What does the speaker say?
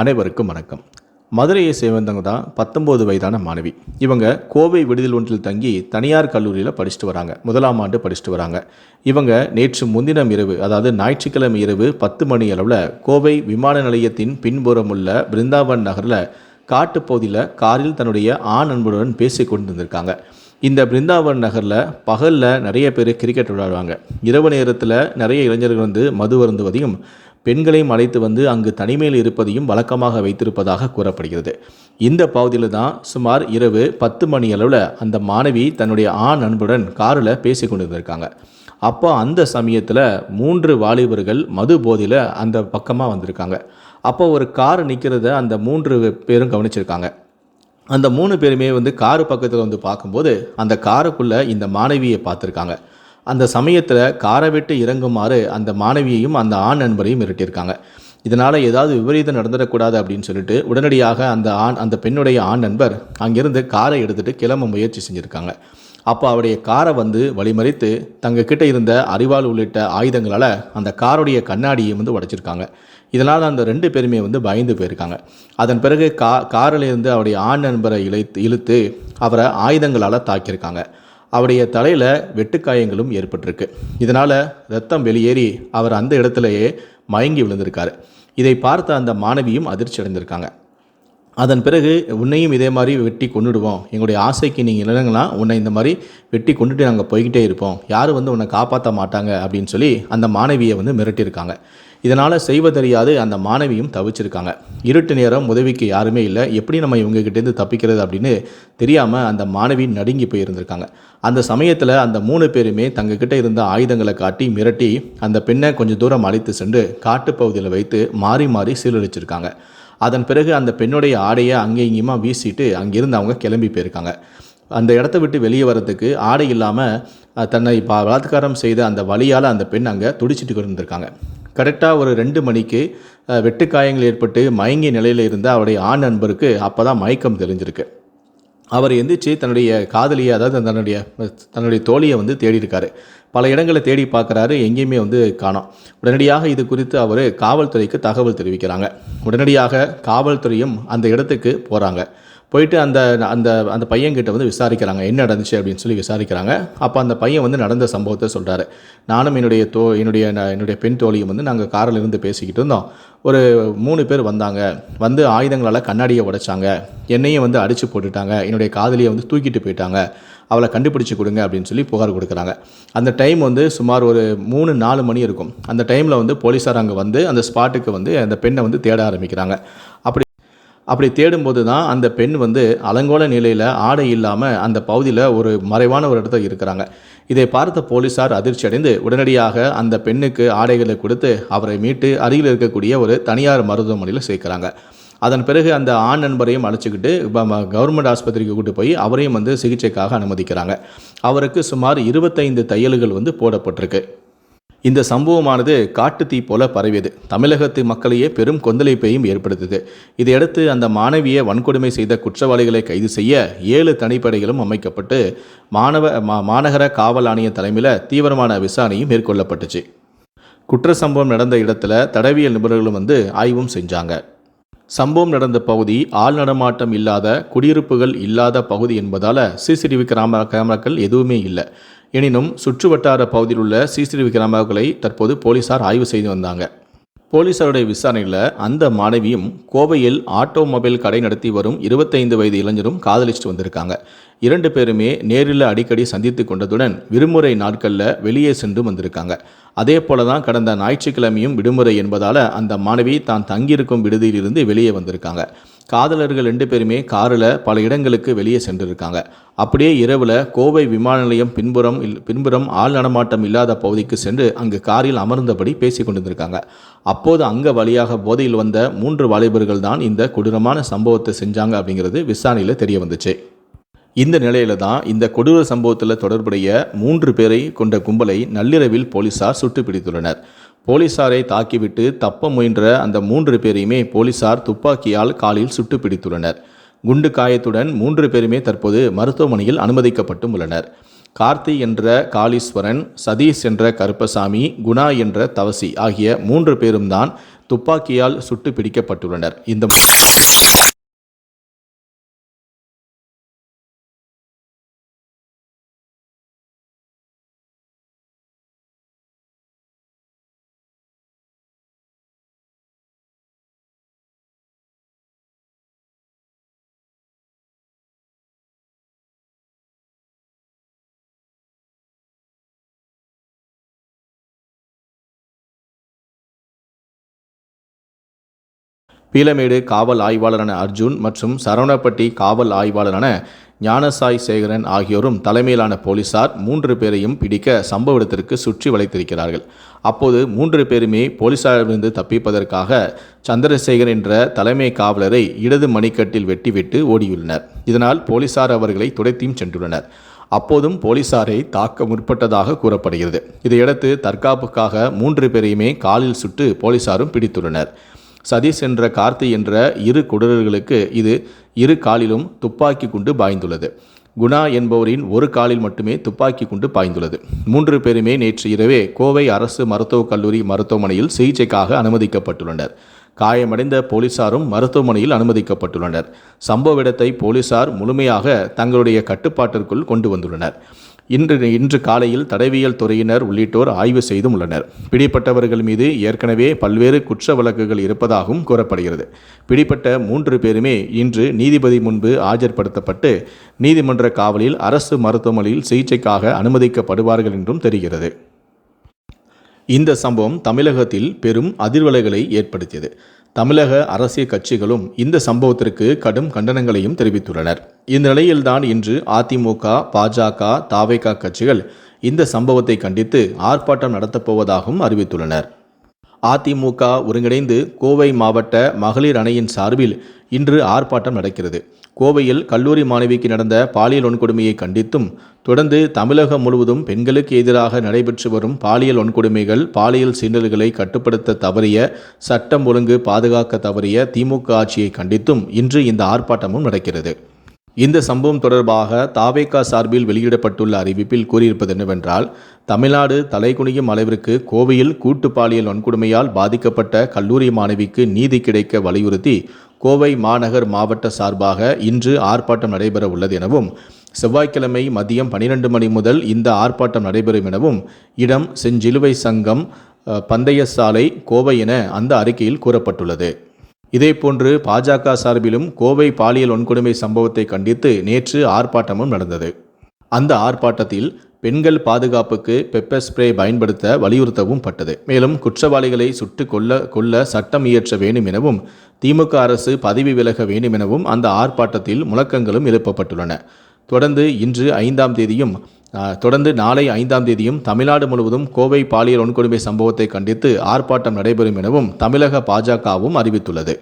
அனைவருக்கும் வணக்கம். மதுரையை சேர்ந்தவங்க தான் பத்தொம்போது வயதான மாணவி. இவங்க கோவை விடுதல் ஒன்றில் தங்கி தனியார் கல்லூரியில் படிச்சுட்டு வராங்க. முதலாம் ஆண்டு படிச்சுட்டு வராங்க. இவங்க நேற்று முன்தினம் இரவு அதாவது ஞாயிற்றுக்கிழமை இரவு பத்து மணி அளவில் கோவை விமான நிலையத்தின் பின்புறம் உள்ள பிருந்தாவன் நகரில் காட்டுப்பகுதியில் காரில் தன்னுடைய ஆண் நண்பருடன் பேசி கொண்டிருந்திருக்காங்க. இந்த பிருந்தாவன் நகரில் பகலில் நிறைய பேர் கிரிக்கெட் விளையாடுவாங்க. இரவு நேரத்தில் நிறைய இளைஞர்கள் வந்து மது வருந்துவதையும் பெண்களையும் அழைத்து வந்து அங்கு தனிமையில் இருப்பதையும் வழக்கமாக வைத்திருப்பதாக கூறப்படுகிறது. இந்த பகுதியில் தான் சுமார் இரவு பத்து மணி அளவில் அந்த மாணவி தன்னுடைய ஆண் நண்பருடன் காரில் பேசி கொண்டிருந்திருக்காங்க. அப்போ அந்த சமயத்தில் மூன்று வாலிபர்கள் மது போதையில் அந்த பக்கமாக வந்திருக்காங்க. அப்போ ஒரு கார் நிற்கிறத அந்த மூன்று பேரும் கவனிச்சிருக்காங்க. அந்த மூணு பேருமே வந்து காரு பக்கத்தில் வந்து பார்க்கும்போது அந்த காருக்குள்ளே இந்த மாணவியை பார்த்துருக்காங்க. அந்த சமயத்தில் காரை விட்டு இறங்குமாறு அந்த மாணவியையும் அந்த ஆண் நண்பரையும் மிரட்டியிருக்காங்க. இதனால் ஏதாவது விபரீதம் நடந்துடக்கூடாது அப்படின்னு சொல்லிட்டு உடனடியாக அந்த ஆண் அந்த பெண்ணுடைய ஆண் நண்பர் அங்கிருந்து காரை எடுத்துகிட்டு கிளம்ப முயற்சி செஞ்சுருக்காங்க. அப்போ அவருடைய காரை வந்து வழிமறித்து தங்கக்கிட்ட இருந்த அரிவாள் உள்ளிட்ட ஆயுதங்களால் அந்த காருடைய கண்ணாடியை வந்து உடைச்சிருக்காங்க. இதனால் அந்த ரெண்டு பேருமே வந்து பயந்து போயிருக்காங்க. அதன் பிறகு கா காரில் இருந்து அவருடைய ஆண் நண்பரை இழைத்து இழுத்து அவரை ஆயுதங்களால் தாக்கியிருக்காங்க. அவருடைய தலையில் வெட்டுக்காயங்களும் ஏற்பட்டிருக்கு. இதனால் ரத்தம் வெளியேறி அவர் அந்த இடத்துலையே மயங்கி விழுந்திருக்காரு. இதை பார்த்த அந்த மாணவியும் அதிர்ச்சி அடைந்திருக்காங்க. அதன் பிறகு உன்னையும் இதே மாதிரி வெட்டி கொண்டுடுவோம் எங்களுடைய ஆசைக்கு நீங்கள் இல்லைங்கன்னா உன்னை இந்த மாதிரி வெட்டி கொண்டுட்டு நாங்கள் போய்கிட்டே இருப்போம். யாரும் வந்து உன்னை காப்பாற்ற மாட்டாங்க அப்படின்னு சொல்லி அந்த மாணவியை வந்து மிரட்டியிருக்காங்க. இதனால் செய்வதறியாது அந்த மாணவியும் தவிச்சிருக்காங்க. இருட்டு நேரம் உதவிக்கு யாருமே இல்லை. எப்படி நம்ம இவங்ககிட்டேருந்து தப்பிக்கிறது அப்படின்னு தெரியாமல் அந்த மாணவி நடுங்கி போயிருந்திருக்காங்க. அந்த சமயத்தில் அந்த மூணு பேருமே தங்கக்கிட்ட இருந்த ஆயுதங்களை காட்டி மிரட்டி அந்த பெண்ணை கொஞ்சம் தூரம் அழைத்து சென்று காட்டுப்பகுதியில் வைத்து மாறி மாறி சீரழிச்சிருக்காங்க. அதன் பிறகு அந்த பெண்ணுடைய ஆடையை அங்கே இங்கேயுமா வீசிட்டு அங்கிருந்து அவங்க கிளம்பி போயிருக்காங்க. அந்த இடத்த விட்டு வெளியே வர்றதுக்கு ஆடை இல்லாமல் தன்னை பா பலாத்காரம் செய்த அந்த வழியால் அந்த பெண் அங்கே துடிச்சிட்டு இருந்திருக்காங்க கரெக்டாக ஒரு ரெண்டு மணிக்கு வெட்டுக்காயங்கள் ஏற்பட்டு மயங்கிய நிலையில் இருந்த அவருடைய ஆண் நண்பருக்கு அப்போ தான் மயக்கம் தெரிஞ்சிருக்கு அவர் எந்திரிச்சு தன்னுடைய காதலியை அதாவது தன்னுடைய தன்னுடைய தோழியை வந்து தேடியிருக்காரு. பல இடங்களை தேடி பார்க்குறாரு எங்கேயுமே வந்து காணோம். உடனடியாக இது குறித்து அவர் காவல்துறைக்கு தகவல் தெரிவிக்கிறாங்க. உடனடியாக காவல்துறையும் அந்த இடத்துக்கு போகிறாங்க போயிட்டு அந்த அந்த அந்த பையன்கிட்ட வந்து விசாரிக்கிறாங்க என்ன நடந்துச்சு அப்படின்னு சொல்லி விசாரிக்கிறாங்க. அப்போ அந்த பையன் வந்து நடந்த சம்பவத்தை சொல்கிறாரு நானும் என்னுடைய தோ என்னுடைய என்னுடைய பெண் தோழியும் வந்து நாங்கள் காரில் இருந்து பேசிக்கிட்டு இருந்தோம். ஒரு மூணு பேர் வந்தாங்க. வந்து ஆயுதங்களால் கண்ணாடியை உடைச்சாங்க. என்னையும் வந்து அடித்து போட்டுட்டாங்க. என்னுடைய காதலியை வந்து தூக்கிட்டு போயிட்டாங்க. அவளை கண்டுபிடிச்சு கொடுங்க அப்படின்னு சொல்லி புகார் கொடுக்குறாங்க. அந்த டைம் வந்து சுமார் ஒரு மூணு நாலு மணி இருக்கும். அந்த டைமில் வந்து போலீஸார் அங்கே வந்து அந்த ஸ்பாட்டுக்கு வந்து அந்த பெண்ணை வந்து தேட ஆரம்பிக்கிறாங்க. அப்படி அப்படி தேடும்போது தான் அந்த பெண் வந்து அலங்கோல நிலையில் ஆடை இல்லாமல் அந்த பகுதியில் ஒரு மறைவான ஒரு இடத்துல இருக்கிறாங்க. இதை பார்த்த போலீசார் அதிர்ச்சி அடைந்து உடனடியாக அந்த பெண்ணுக்கு ஆடைகளை கொடுத்து அவரை மீட்டு அருகில் இருக்கக்கூடிய ஒரு தனியார் மருத்துவமனையில் சேர்க்குறாங்க. அதன் பிறகு அந்த ஆண் நண்பரையும் அழைச்சிக்கிட்டு கவர்மெண்ட் ஆஸ்பத்திரிக்கு கூட்டு போய் அவரையும் வந்து சிகிச்சைக்காக அனுமதிக்கிறாங்க. அவருக்கு சுமார் இருபத்தைந்து தையல்கள் வந்து போடப்பட்டிருக்கு. இந்த சம்பவமானது காட்டுத்தீ போல பரவியது. தமிழகத்து மக்களையே பெரும் கொந்தளிப்பையும் ஏற்படுத்தது இதையடுத்து அந்த மாணவியை வன்கொடுமை செய்த குற்றவாளிகளை கைது செய்ய ஏழு தனிப்படைகளும் அமைக்கப்பட்டு மாணவ மா- மாநகர காவல் ஆணைய தலைமையில் தீவிரமான விசாரணையும் மேற்கொள்ளப்பட்டுச்சு. குற்ற சம்பவம் நடந்த இடத்துல தடவியல் நிபுணர்களும் வந்து ஆய்வும் செஞ்சாங்க. சம்பவம் நடந்த பகுதி ஆள் நடமாட்டம் இல்லாத குடியிருப்புகள் இல்லாத பகுதி என்பதால் சிசிடிவி கேமரா கேமராக்கள் எதுவுமே இல்லை. எனினும் சுற்றுவட்டார பகுதியில் உள்ள சிசிடிவி கேமராக்களை தற்போது போலீசார் ஆய்வு செய்து வந்தாங்க. போலீசாருடைய விசாரணையில் அந்த மாணவியும் கோவையில் ஆட்டோமொபைல் கடை நடத்தி வரும் இருபத்தைந்து வயது இளைஞரும் காதலிச்சுட்டு வந்திருக்காங்க. இரண்டு பேருமே நேரில் அடிக்கடி சந்தித்து கொண்டதுடன் விடுமுறை நாட்களில் வெளியே சென்று வந்திருக்காங்க. அதே போல தான் கடந்த ஞாயிற்றுக்கிழமையும் விடுமுறை என்பதால் அந்த மாணவி தான் தங்கியிருக்கும் விடுதியிலிருந்து வெளியே வந்திருக்காங்க. காதலர்கள் ரெண்டு பேருமே காரில் பல இடங்களுக்கு வெளியே சென்றிருக்காங்க. அப்படியே இரவில் கோவை விமான நிலையம் பின்புறம் இல்- பின்புறம் ஆள் நடமாட்டம் இல்லாத பகுதிக்கு சென்று அங்கு காரில் அமர்ந்தபடி பேசி கொண்டிருந்திருக்காங்க. அப்போது அங்க வழியாக போதையில் வந்த மூன்று வாலிபர்கள் தான் இந்த கொடூரமான சம்பவத்தை செஞ்சாங்க அப்படிங்கிறது விசாரணையில் தெரிய வந்துச்சு. இந்த நிலையில தான் இந்த கொடூர சம்பவத்தில் தொடர்புடைய மூன்று பேரை கொண்ட கும்பலை நள்ளிரவில் போலீசார் சுட்டு பிடித்துள்ளனர் போலீசாரை தாக்கிவிட்டு தப்ப முயன்ற அந்த மூன்று பேரையுமே போலீசார் துப்பாக்கியால் காலில் சுட்டு பிடித்துள்ளனர் குண்டு காயத்துடன் மூன்று பேருமே தற்போது மருத்துவமனையில் அனுமதிக்கப்பட்டும் உள்ளனர். கார்த்தி என்ற காளீஸ்வரன் சதீஷ் என்ற கருப்பசாமி குணா என்ற தவசி ஆகிய மூன்று பேரும் தான் துப்பாக்கியால் சுட்டு பிடிக்கப்பட்டுள்ளனர் இந்த பீலமேடு காவல் ஆய்வாளரான அர்ஜுன் மற்றும் சரவணப்பட்டி காவல் ஆய்வாளரான ஞானசாய் சேகரன் ஆகியோரும் தலைமையிலான போலீசார் மூன்று பேரையும் பிடிக்க சம்பவ இடத்திற்கு சுற்றி வளைத்திருக்கிறார்கள். அப்போது மூன்று பேருமே போலீசாரிலிருந்து தப்பிப்பதற்காக சந்திரசேகர் என்ற தலைமை காவலரை இடது மணிக்கட்டில் வெட்டிவிட்டு ஓடியுள்ளனர். இதனால் போலீசார் அவர்களை துடைத்தியும் சென்றுள்ளனர். அப்போதும் போலீசாரை தாக்க முற்பட்டதாக கூறப்படுகிறது. இதையடுத்து தற்காப்புக்காக மூன்று பேரையுமே காலில் சுட்டு போலீசாரும் பிடித்துள்ளனர். சதீஷ் என்ற கார்த்தி என்ற இரு கொடூரர்களுக்கு இது இரு காலிலும் துப்பாக்கி குண்டு பாய்ந்துள்ளது. குணா என்பவரின் ஒரு காலில் மட்டுமே துப்பாக்கி குண்டு பாய்ந்துள்ளது. மூன்று பேருமே நேற்று இரவே கோவை அரசு மருத்துவக் கல்லூரி மருத்துவமனையில் சிகிச்சைக்காக அனுமதிக்கப்பட்டுள்ளனர். காயமடைந்த போலீசாரும் மருத்துவமனையில் அனுமதிக்கப்பட்டுள்ளனர். சம்பவ இடத்தை போலீசார் முழுமையாக தங்களுடைய கட்டுப்பாட்டிற்குள் கொண்டு வந்துள்ளனர். இன்று இன்று காலையில் தடவியல் துறையினர் உள்ளிட்டோர் ஆய்வு செய்தும் உள்ளனர். பிடிப்பட்டவர்கள் மீது ஏற்கனவே பல்வேறு குற்ற வழக்குகள் இருப்பதாகவும் கூறப்படுகிறது. பிடிப்பட்ட மூன்று பேருமே இன்று நீதிபதி முன்பு ஆஜர்படுத்தப்பட்டு நீதிமன்ற காவலில் அரசு மருத்துவமனையில் சிகிச்சைக்காக அனுமதிக்கப்படுவார்கள் என்றும் தெரிகிறது. இந்த சம்பவம் தமிழகத்தில் பெரும் அதிர்வலைகளை ஏற்படுத்தியது. தமிழக அரசியல் கட்சிகளும் இந்த சம்பவத்திற்கு கடும் கண்டனங்களையும் தெரிவித்துள்ளனர். இந்த நிலையில்தான் இன்று அதிமுக பாஜக தாவேகா கட்சிகள் இந்த சம்பவத்தை கண்டித்து ஆர்ப்பாட்டம் நடத்தப்போவதாகவும் அறிவித்துள்ளனர். அதிமுக ஒருங்கிணைந்து கோவை மாவட்ட மகளிர் அணையின் சார்பில் இன்று ஆர்ப்பாட்டம் நடக்கிறது. கோவையில் கல்லூரி மாணவிக்கு நடந்த பாலியல் வன்கொடுமையை கண்டித்தும் தொடர்ந்து தமிழகம் முழுவதும் பெண்களுக்கு எதிராக நடைபெற்று வரும் பாலியல் வன்கொடுமைகள் பாலியல் சீண்டல்களை கட்டுப்படுத்த தவறிய சட்டம் ஒழுங்கு பாதுகாக்க தவறிய திமுக ஆட்சியை கண்டித்தும் இன்று இந்த ஆர்ப்பாட்டமும் நடக்கிறது. இந்த சம்பவம் தொடர்பாக தாவேகா சார்பில் வெளியிடப்பட்டுள்ள அறிவிப்பில் கூறியிருப்பது என்னவென்றால் தமிழ்நாடு தலைகுனியும் அளவிற்கு கோவையில் கூட்டு பாலியல் வன்கொடுமையால் பாதிக்கப்பட்ட கல்லூரி மாணவிக்கு நீதி கிடைக்க வலியுறுத்தி கோவை மாநகர் மாவட்ட சார்பாக இன்று ஆர்ப்பாட்டம் நடைபெற உள்ளது எனவும் செவ்வாய்க்கிழமை மதியம் பனிரெண்டு மணி முதல் இந்த ஆர்ப்பாட்டம் நடைபெறும் எனவும் இடம் செஞ்சிலுவை சங்கம் பந்தய சாலை கோவை என அந்த அறிக்கையில் கூறப்பட்டுள்ளது. இதேபோன்று பாஜக சார்பிலும் கோவை பாலியல் வன்கொடுமை சம்பவத்தை கண்டித்து நேற்று ஆர்ப்பாட்டமும் நடந்தது. அந்த ஆர்ப்பாட்டத்தில் பெண்கள் பாதுகாப்புக்கு பெப்பர் ஸ்ப்ரே பயன்படுத்த வலியுறுத்தவும் பட்டது. மேலும் குற்றவாளிகளை சுட்டு கொல்ல கொல்ல சட்டம் இயற்ற வேண்டும் எனவும் திமுக அரசு பதவி விலக வேண்டும் எனவும் அந்த ஆர்ப்பாட்டத்தில் முழக்கங்களும் எழுப்பப்பட்டுள்ளன. தொடர்ந்து இன்று ஐந்தாம் தேதியும் தொடர்ந்து நாளை ஐந்தாம் தேதியும் தமிழ்நாடு முழுவதும் கோவை பாலியல் வன்கொடுமை சம்பவத்தை கண்டித்து ஆர்ப்பாட்டம் நடைபெறும் எனவும் தமிழக பாஜகவும் அறிவித்துள்ளது.